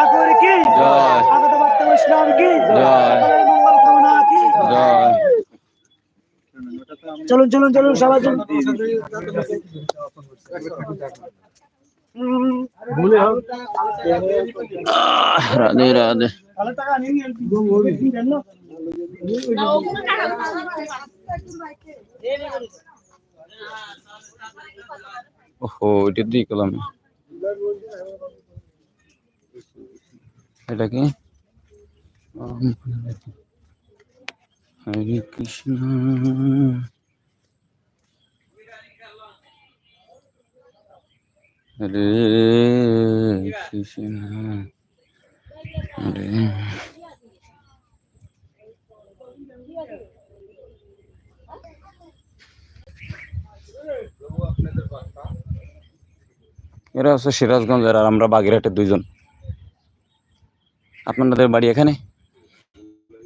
ঠাকুর কি? জয়। আগত ভক্ত বৈষ্ণব কি? জয়। সকলের মঙ্গল কামনা কি? জয়। চলুন চলুন চলুন সবাই চলুন। রাধে রাধে। ওহো এটা দিয়ে কলাম এটা কি? হরে কৃষ্ণ। হরে কৃষ্ণ। হরে। এরা হচ্ছে সিরাজগঞ্জের আর আমরা বাগেরহাটের দুইজন। আপনাদের বাড়ি এখানে?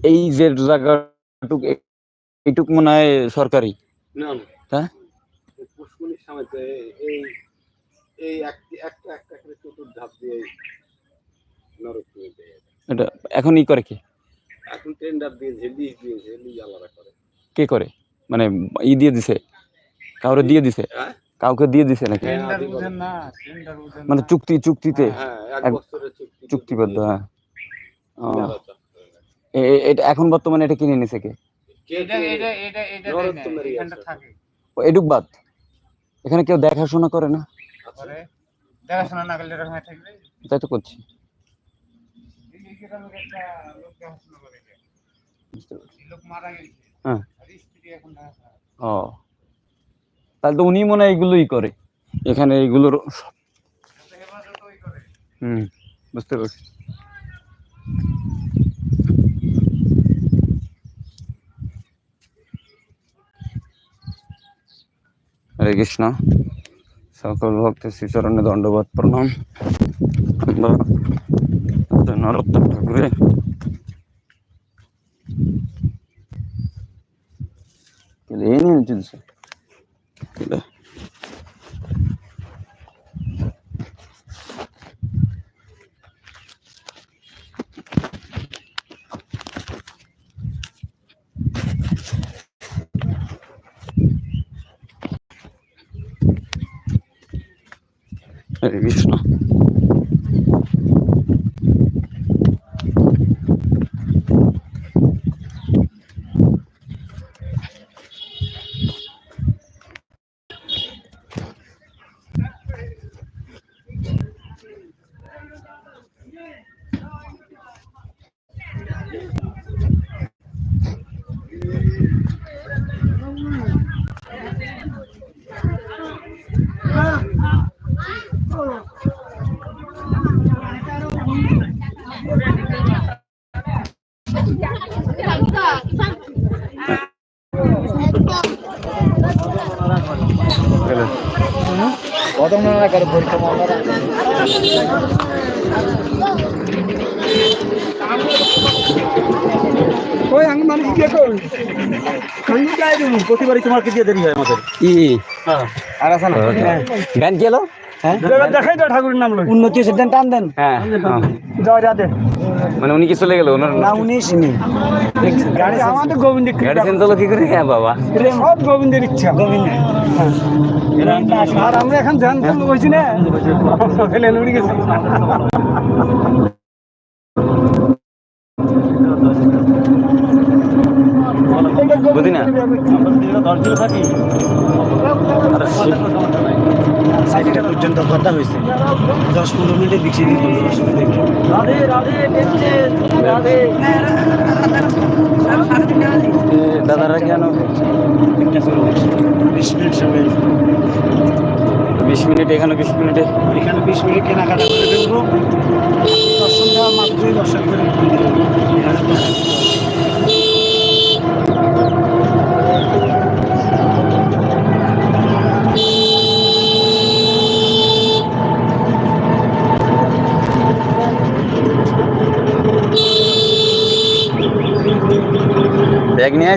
এই যে জায়গাটুক মনে হয় সরকারি। হ্যাঁ? এটা এখন ই করে কি? করে। কে করে? মানে ই দিয়ে দিছে? কাউরে দিয়ে দিছে? কাউকে দিয়ে দিছে নাকি? মানে চুক্তি চুক্তিতে। চুক্তিবদ্ধ হ্যাঁ। এটা এখন বর্তমানে এটা কিনে নিছে কে? এডুক এখানে কেউ দেখাশোনা করে না? দেখাশোনা না করলে এরকম থাকবে? তাই তো করছি। হ্যাঁ। ও। তাহলে তো উনি মনে হয় এগুলোই করে। এখানে এগুলোর হুম বুঝতে পারছি। হরে কৃষ্ণ সকল ভক্তের শ্রীচরণে দণ্ডবোধ প্রণাম আমরা আজকে নরোত্তম ঠাকুরে কেলে এই নিয়ে চলছে Вічно. ওই আমি মানে কি করব আমি যাই দেবো প্রতিবারই তোমাকে দিয়ে দেরি হয় আমাদের। কি আর আছে না? গান গেল হ্যাঁ? দেখাই তো ঠাকুরের নাম লই। উন্নতি হচ্ছে দেন টান দেন। হ্যাঁ। জয় রাধে। মানে উনি কি চলে গেল? ওনার না উনিশ নি আমাদের গোবিন্দ গাড়ি চেঞ্জ হলো কি করে? হ্যাঁ বাবা। সব গোবিন্দের ইচ্ছা। গোবিন্দ। আর আমরা এখন ধ্যান করব বলছি না। ফেলে উড়ে গেছে। বুঝি না? পর্যন্ত কথা হয়েছে। দশ পনেরো মিনিটে বিক্রি দিতে রাধে রাধে রাধে। দাদারা কেন? বিশ মিনিট সময় বিশ মিনিট এখানে বিশ মিনিটে? এখানে বিশ মিনিট কেনাকাটা করে ফেলব। দর্শন দেওয়া মাত্রই দর্শন করে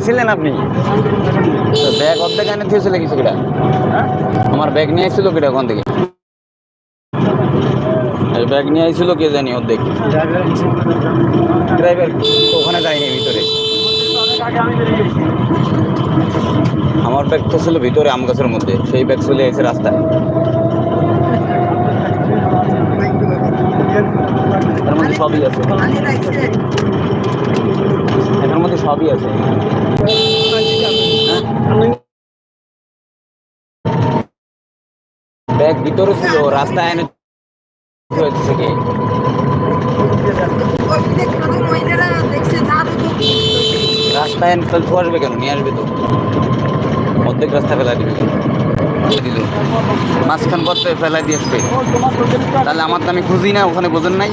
আসছিলেন আপনি? তো ব্যাগ অর্ধেক এনে দিয়েছিল কিছু কিটা আমার ব্যাগ নিয়ে আসছিল কিটা ওখান থেকে? ব্যাগ নিয়ে আসছিল কে জানি অর্ধেক। ড্রাইভার ওখানে যায়নি ভিতরে। আমার ব্যাগ তো ছিল ভিতরে আম গাছের মধ্যে, সেই ব্যাগ চলে এসে রাস্তায়। তার মধ্যে সবই আছে। এটার মধ্যে সবই আছে। ব্যাগ ভিতরে ছিল, রাস্তায় এনে হয়েছে রাস্তায় এনে তাহলে আসবে কেন? নিয়ে আসবে তো। অর্ধেক রাস্তা ফেলা দিবে। দিল। মাঝখান পথে ফেলা দিয়ে আসবে ও তোমার প্রজেক্টটা তাহলে আমার তো আমি খুঁজি না ওখানে বোঝেন নাই।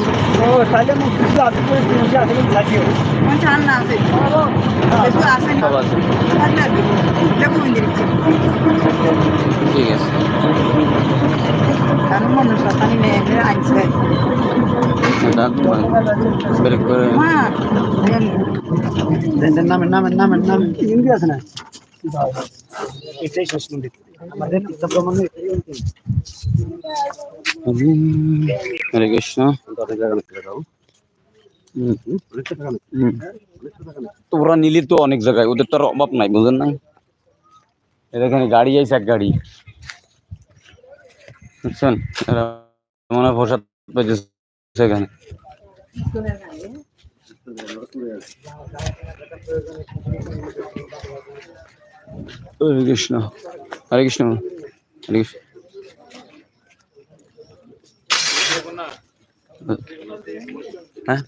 ঠিক আছে। বের করে নামেন নামেন নামেন নামেন। হিন্দি আছে না? এটাই শেষ মন্দির। হরে কৃষ্ণ। হুম। হুম। তো অনেক জায়গায়, ওদের তো অভাব নাই বুঝেন এদের এখানে গাড়ি আইছে এক গাড়ি। বুঝছেন? মনে প্রসাদ সেখানে হরে কৃষ্ণ হরে কৃষ্ণ হরে কৃষ্ণ হ্যাঁ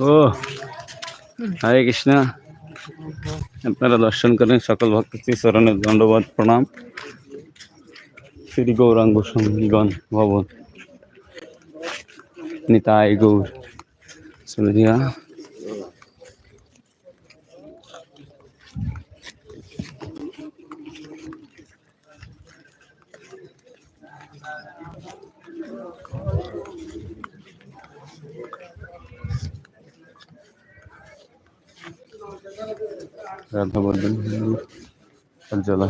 ও হরে কৃষ্ণ আপনারা দর্শন করেন সকল ভক্তকে চরণে দণ্ডবাদ প্রণাম শ্রী গৌরাঙ্গ সঙ্গীগণ ভবন নিতাই গৌর চলিয়া রাধাবর্ধন উজ্জ্বলা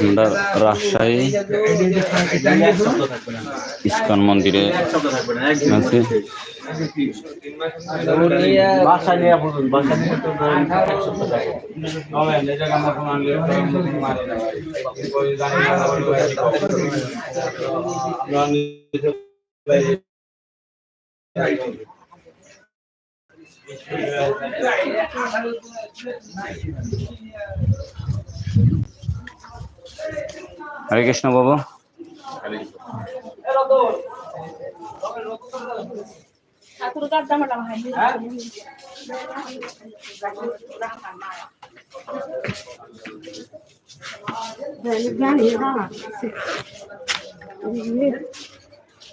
আমরা রাজশাহী ইস্কন মন্দিরে আছে। নিয়ে তো হরে কৃষ্ণ বাবু। ঠাকুর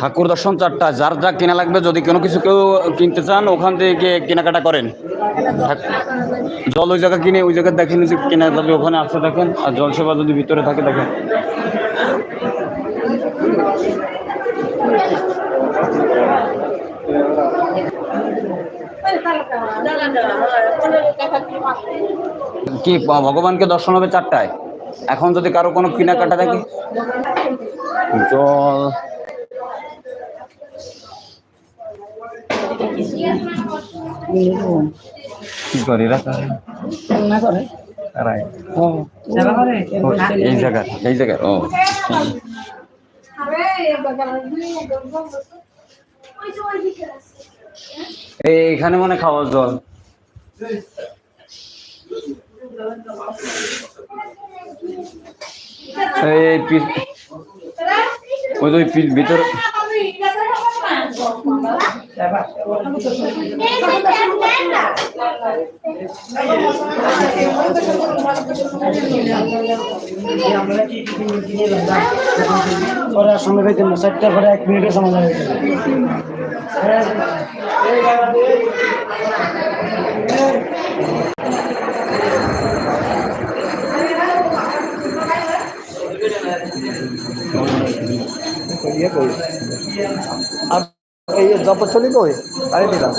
ঠাকুর দর্শন চারটা যার যা কেনা লাগবে, যদি কোনো কিছু কেউ কিনতে চান, ওখান থেকে কেনাকাটা করেন। জল ওই জায়গা কিনে, ওই জায়গায় দেখেন যে কেনা যাবে ওখানে আছে দেখেন, আর জল সেবা যদি ভিতরে থাকে, দেখেন। কি ভগবানকে দর্শন হবে চারটায়? এখন যদি কারও কোনো কেনাকাটা থাকে জল। কি করি রাখা না করে। ও। করে এই জায়গার এই জায়গার ও। এই এখানে মনে খাওয়ার জল। এই ওই ওই পি- ভিতর সময় না চারটার পরে এক মিনিটের সময় লাগে এই জপচলি কই আরে দিলাম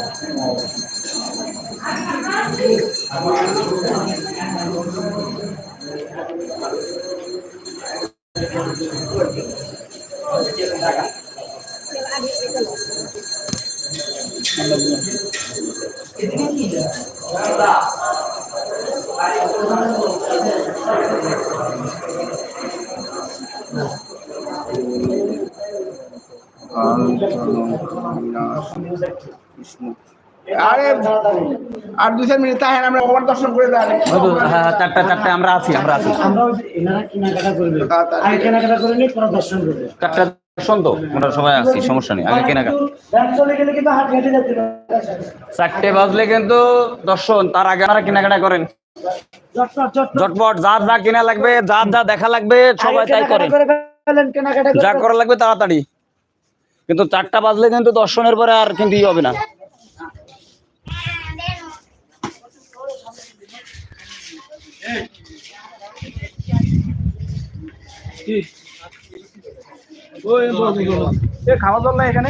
আরে আর দুই চার মিনিট তাহেন আমরা ভগবান দর্শন করে দেন হ্যাঁ চারটা চারটা আমরা আছি আমরা আছি। আমরা এনারা কেনাকাটা করবে। আগে কেনাকাটা করে নিই পরে দর্শন করবে চারটা দর্শন তো আমরা সবাই আছি সমস্যা নেই আগে কেনাকাটা। ব্যাংক চলে গেলে কিন্তু হাট হেঁটে যেতে হবে। চারটে বাজলে কিন্তু দর্শন তার আগে আপনারা কেনাকাটা করেন। ঝটপট যার যা কেনা লাগবে যার যা দেখা লাগবে সবাই তাই করেন। করে যা করা লাগবে তাড়াতাড়ি। কিন্তু চারটা বাজলে কিন্তু দর্শনের পরে আর কিন্তু হবে না। খাওয়া দাওয়া এখানে?